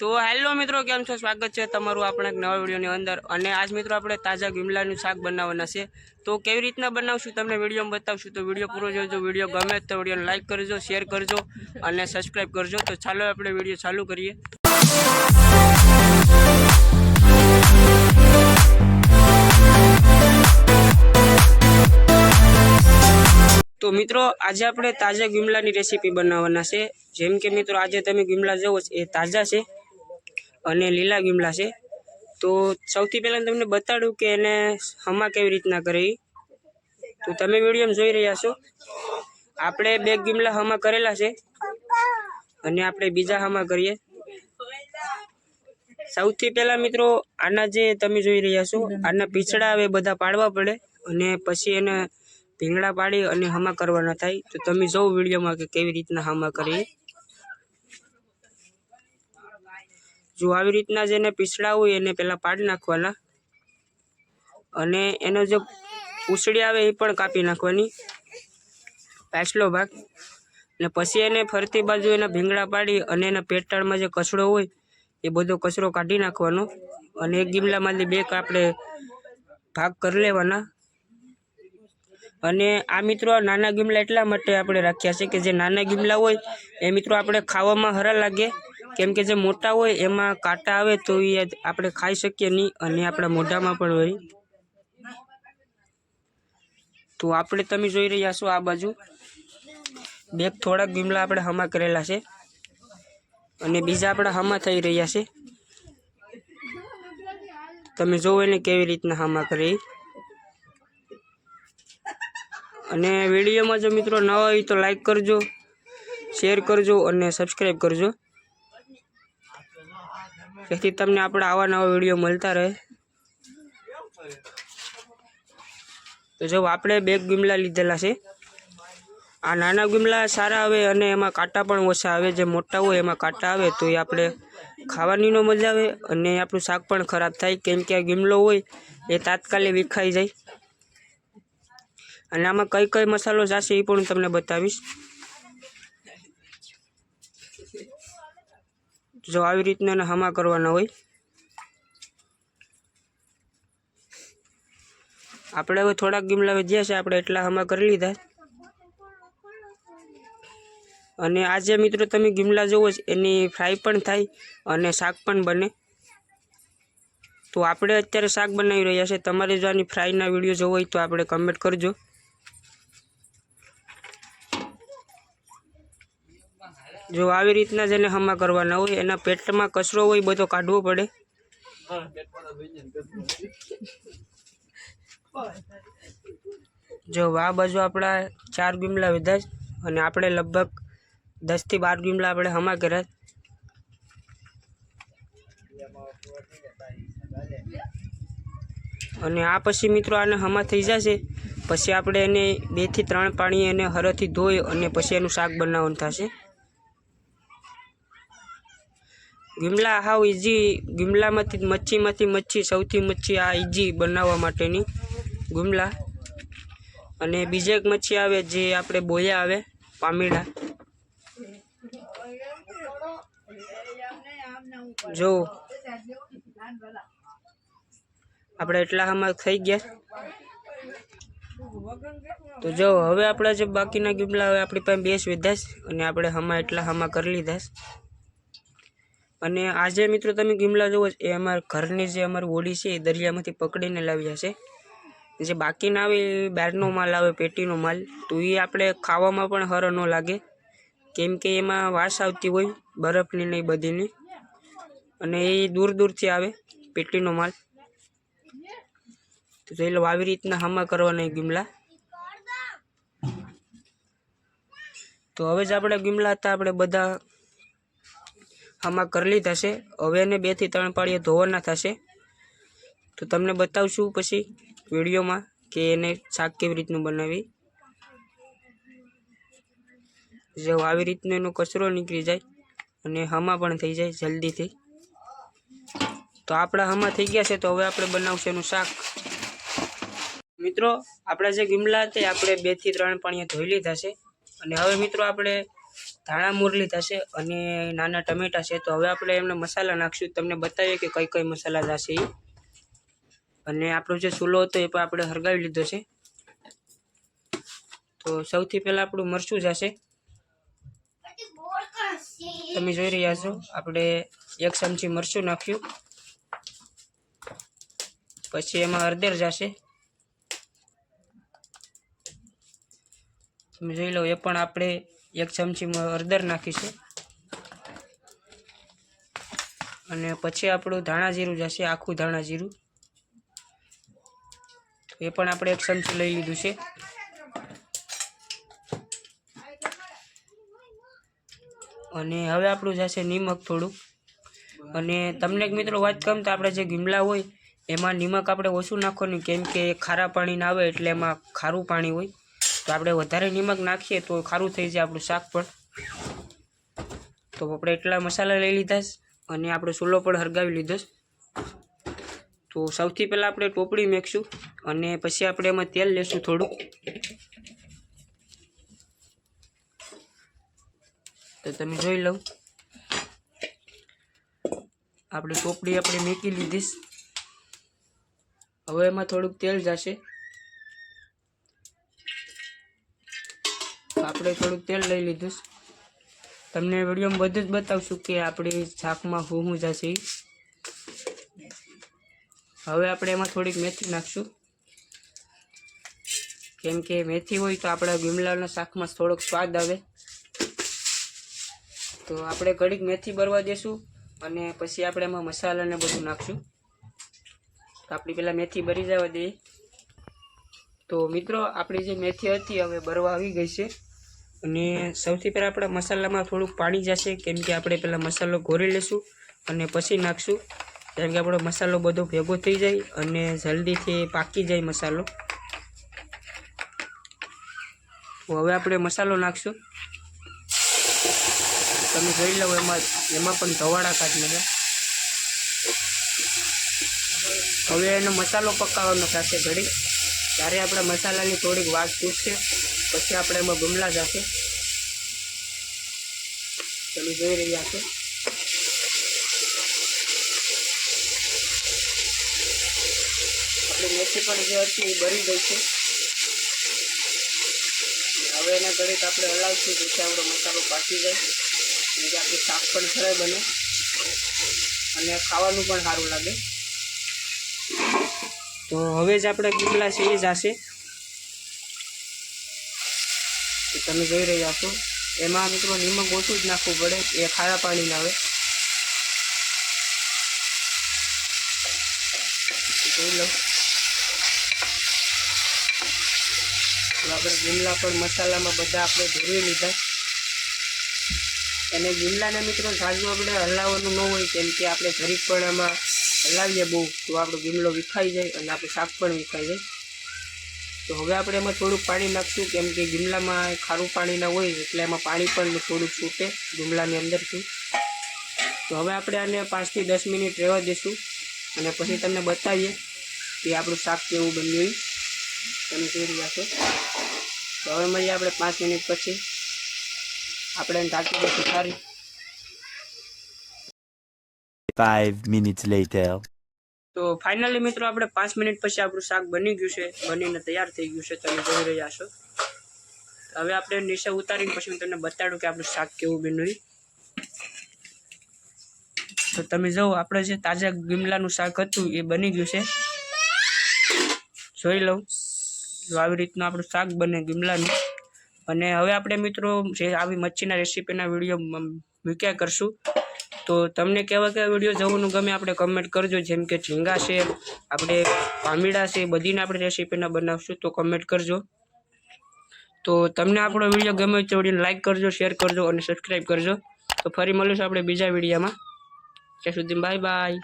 તો હેલો મિત્રો, કેમ છો? સ્વાગત છે તમારું આપણા નવા વિડીયોની અંદર. અને આજ મિત્રો આપણે તાજા ગીમલાનું શાક બનાવવાના છે. તો કેવી રીતના બનાવશું તમને વિડીયોમાં બતાવશું. તો વીડિયો પૂરો જોજો, વીડિયો ગમે તો વિડીયોને લાઈક કરજો, શેર કરજો અને સબસ્ક્રાઈબ કરજો. તો ચાલો આપણે વીડિયો ચાલુ કરીએ. તો મિત્રો, આજે આપણે તાજા ગીમલાની રેસીપી બનાવવાના છે. જેમ કે મિત્રો, આજે તમે ગીમલા જુઓ એ તાજા છે. અને લીલા ગીમલા છે. તો સૌથી પહેલાં તમને બતાડું કે એને હમા કેવી રીતના કરે. તો તમે વિડીયોમાં જોઈ રહ્યા છો. આપણે બે ગીમલા હમા કરેલા છે. અને આપણે બીજા હમા કરીએ. સૌથી પહેલાં મિત્રો આના જે તમે જોઈ રહ્યા છો, આના પીછડા હવે બધા પાડવા પડે અને પછી એને ભીંગડા પાડી અને હમા કરવાના થાય. તો તમે જોવો વિડીયોમાં કે કેવી રીતના હમા કરીએ જો આવી રીતના જેને પીસડા હોય એને પહેલાં પાડી નાખવાના. અને એનો જે ઉસળી આવે એ પણ કાપી નાખવાની. પાછલો ભાગ. અને પછી એને ફરતી બાજુ એના ભીંગડા પાડી અને એના પેટાળમાં જે કચરો હોય એ બધો કચરો કાઢી નાખવાનો. અને એક ગીમલામાંથી બે આપણે ભાગ કરી લેવાના. અને આ મિત્રો નાના ગીમલા એટલા માટે આપણે રાખ્યા છે કે જે નાના ગીમલા હોય એ મિત્રો આપણે ખાવામાં હરા લાગે. કેમ કે જે મોટા હોય એમાં કાંટા આવે તો એ આપણે ખાઈ શકીએ નહીં અને આપણા મોઢામાં પણ હોય. તો આપણે તમે જોઈ રહ્યા છો આ બાજુ. બે થોડાક ગીમલા આપણે હમા કરેલા છે. અને બીજા આપણા હમા થઈ રહ્યા છે. તમે જોવો એને કેવી રીતના હમા કરે. અને વિડીયોમાં જો મિત્રો નવા હોય તો લાઈક કરજો શેર કરજો અને સબસ્ક્રાઈબ કરજો. જેથી તમને આપણા આવા નવા વીડિયો મળતા રહે. તો જો આપણે બે ગીમલા લીધેલા છે. આ નાના ગીમલા સારા આવે અને એમાં કાંટા પણ ઓછા આવે. જે મોટા હોય એમાં કાંટા આવે તો એ આપણે ખાવાની નો મજા આવે અને આપણું શાક પણ ખરાબ થાય. કેમ કે આ ગીમલો હોય એ તાત્કાલિક વિખાઈ જાય. અને આમાં કઈ કઈ મસાલો જશે એ પણ હું તમને બતાવીશ. જો આવી રીતના એને હમા કરવાના હોય. આપણે હવે થોડાક ગીમલા વધ્યા છે, આપણે એટલા હમા કરી લીધા. અને આજે મિત્રો તમે ગીમલા જોવો છો, એની ફ્રાય પણ થાય અને શાક પણ બને. તો આપણે અત્યારે શાક બનાવી રહ્યા છે. તમારે જો આની ફ્રાયના વીડિયો જોવો હોય તો આપણે કમેન્ટ કરજો. જો આવી રીતના જેને હમા કરવાના હોય, એના પેટમાં કચરો હોય બધો કાઢવો પડે. જો આ બાજુ આપણા ચાર ગીમલા વિધા અને આપણે લગભગ દસથી બાર ગીમલા આપણે હમા કર્યા અને આ પછી મિત્રો આને હમા થઈ જશે, પછી આપણે એને બેથી ત્રણ પાણી એને હરથી ધોઈ અને પછી એનું શાક બનાવવાનું થશે. ગીમલા, હાવ ઇઝી ગીમલામાંથી મચ્છીમાંથી મચ્છી સૌથી મચ્છી આ ઇઝી બનાવવા માટેની ગીમલા. અને બીજી એક મચ્છી આવે જે આપણે બોયા આવે, પામીડા. જો. આપણે એટલા આમાં થઈ ગયા. તો જો, હવે આપણે જે બાકીના ગીમલા હવે આપણી પાસે બેસ વિધાશ, અને આપણે હમા એટલા હમા કરી લીધા છે. અને આજે મિત્રો તમે ગીમલા જુઓ એ અમારા ઘરની જે અમારી હોડી છે, એ દરિયામાંથી પકડીને લાવ્યા છે. જે બાકીના આવે, એ બહારનો માલ આવે, પેટીનો માલ, તો એ આપણે ખાવામાં પણ હર ન લાગે. કેમ કે એમાં વાસ આવતી હોય, બરફની ને બધીની. અને એ દૂર દૂરથી આવે, પેટીનો માલ. તો એ લો આવી રીતના હામા કરવાના ગીમલા. તો હવે જ આપણે ગીમલા હતા, આપણે બધા હમા કરલી થશે હવે એને બેથી ત્રણ પાળીએ ધોવાના થશે. તો તમને બતાવશું પછી વિડીયોમાં કે એને શાક કેવી રીતનું બનાવી. જો આવી રીતનો એનો કચરો નીકળી જાય અને હમા પણ થઈ જાય જલ્દીથી. તો આપણા હમા થઈ ગયા છે તો હવે આપણે બનાવશું એનું શાક. મિત્રો, આપણા જે ગીમલા હતા આપણે બેથી ત્રણ પાણીએ ધોઈ લીધા છે. અને હવે મિત્રો, આપણે ધાણા મુરલી થશે અને નાના ટમેટા છે. તો હવે આપણે એમને મસાલા નાખશું. તમને બતાવીએ કે કઈ કઈ મસાલા થશે એ અને આપણો જે ચૂલો હતો એ પણ આપણે હરગાવી લીધો છે. તો સૌથી પહેલાં આપણું મરચું જશે. તમે જોઈ રહ્યા છો, આપણે એક ચમચી મરચું નાખ્યું. પછી એમાં હળદર જશે. તમે જોઈ લો, એ પણ આપણે એક ચમચી હળદર નાખીશું અને પછી આપણું ધાણા જીરું જશે, આખું ધાણા જીરું. એ પણ આપણે એક ચમચી લઈ લીધું છે. અને હવે આપણું જશે નિમક થોડુંક. અને તમને એક મિત્રો વાત કહું તો આપણે જે ગીમલા હોય, એમાં નિમક આપણે ઓછું નાખવાનું, કેમ કે ખારા પાણી ના આવે એટલે એમાં ખારું પાણી હોય. તો આપણે વધારે નિમક નાખીએ તો ખારું થઈ જાય આપણું શાક પણ. તો આપણે એટલા મસાલા લઈ લીધા અને આપણે ચૂલો પણ હરગાવી લીધો તો સૌથી પહેલાં આપણે ટોપડી મેકશું અને પછી આપણે એમાં તેલ લેશું થોડું તો તમે જોઈ લઉં આપણે ટોપડી આપણે મેકી લીધીશ હવે એમાં થોડુંક તેલ જશે. આપણે થોડુંક તેલ લઈ લીધું તમને વિડીયોમાં બધું જ બતાવશું કે આપણી શાકમાં હું હું જશે હવે આપણે એમાં થોડીક મેથી નાખશું. કેમ કે મેથી હોય તો આપણા ગીમલાના શાકમાં થોડોક સ્વાદ આવે. તો આપણે ઘડીક મેથી બરવા દેશું અને પછી આપણે એમાં મસાલાને બધું નાખશું. તો આપણી પહેલાં મેથી બરી જવા દઈએ. તો મિત્રો, આપણી જે મેથી હતી, હવે બરવા આવી ગઈ છે. અને સૌથી પહેલાં આપણા મસાલામાં થોડુંક પાણી જશે, કેમ કે આપણે પહેલાં મસાલો ઘોરી લઈશું અને પછી નાખશું. કેમ કે આપણો મસાલો બધો ભેગો થઈ જાય અને જલ્દીથી પાકી જાય મસાલો. હવે આપણે મસાલો નાખશું. તમે જોઈ લો એમાં એમાં પણ ધવાડા કાઢી નાખ્યા હવે એનો મસાલો પકાવવાનો થશે ઘડી ત્યારે આપણે મસાલાની થોડીક વાત પૂછશે પછી આપણે એમાં ગમલા જશે. તમે જોઈ રહ્યા છો. આપણી મેથી પણ જે હતી એ બરી ગઈ છે. હવે એના ઘડીક આપણે હલાવશું જેથી આપણો મસાલો પાકી જાય. અને આપણું શાક પણ સરળ બને. અને ખાવાનું પણ સારું લાગે. તો હવે જ આપણે ગીમલા છે એ જશે તો તમે જોઈ રહ્યા છો. એમાં મિત્રો નિમક ઓછું જ નાખવું પડે. એ ખારા પાણી આવે. જોઈ લો આપણે ગીમલા પણ મસાલામાં બધા આપણે ધોરી લીધા. અને લીમલાને મિત્રો ઝાઝુ આપણે હલાવવાનું ન હોય કેમ કે આપણે ઘડીક પણ એમાં હલાવીએ બહુ, તો આપણો ગીમલો વિખાઈ જાય અને આપણું શાક પણ વિખાઈ જાય. તો હવે આપણે એમાં થોડુંક પાણી નાખશું, કેમ કે ગીમલામાં ખારું પાણી ના હોય, એટલે એમાં પાણી પણ થોડુંક છૂટે ગીમલાની અંદરથી. તો હવે આપણે આને પાંચથી દસ મિનિટ રહેવા દઈશું અને પછી તમને બતાવીએ કે આપણું શાક કેવું બન્યું. તમે જોઈ રહ્યા છો. તો હવે મળીએ આપણે પાંચ મિનિટ પછી. આપણે એને ઢાંકી દઈશું સારી Five minutes later. તો ફાઇનલી મિત્રો આપણે પાંચ મિનિટ પછી આપણું શાક બની ગયું છે. બનીને તૈયાર થઈ ગયું છે. તમે જોઈ રહ્યા છો. હવે આપણે નીચે ઉતારીને પછી હું તમને બતાડું કે આપણું શાક કેવું બન્યું. તો તમે જુઓ આપણે જે તાજા ગીમલાનું શાક હતું એ બની ગયું છે. જોઈ લઉં. જો આવી રીતનું આપણું શાક બને ગીમલાનું. અને હવે આપણે મિત્રો જે આવી મચ્છીના રેસીપીના વીડિયો મૂક્યા કરશું. તો તમને કેવા કેવા વીડિયો જવાનું ગમે આપણે કમેન્ટ કરજો. જેમ કે ઝીંગા છે, આપણે પામીડા છે, બધીને આપણે રેસીપીના બનાવશું તો કમેન્ટ કરજો. તો તમને આપણો વીડિયો ગમે તો વિડીયોને લાઇક કરજો શેર કરજો અને સબસ્ક્રાઈબ કરજો. તો ફરી મળીશું આપણે બીજા વિડીયોમાં ત્યાં સુધી બાય બાય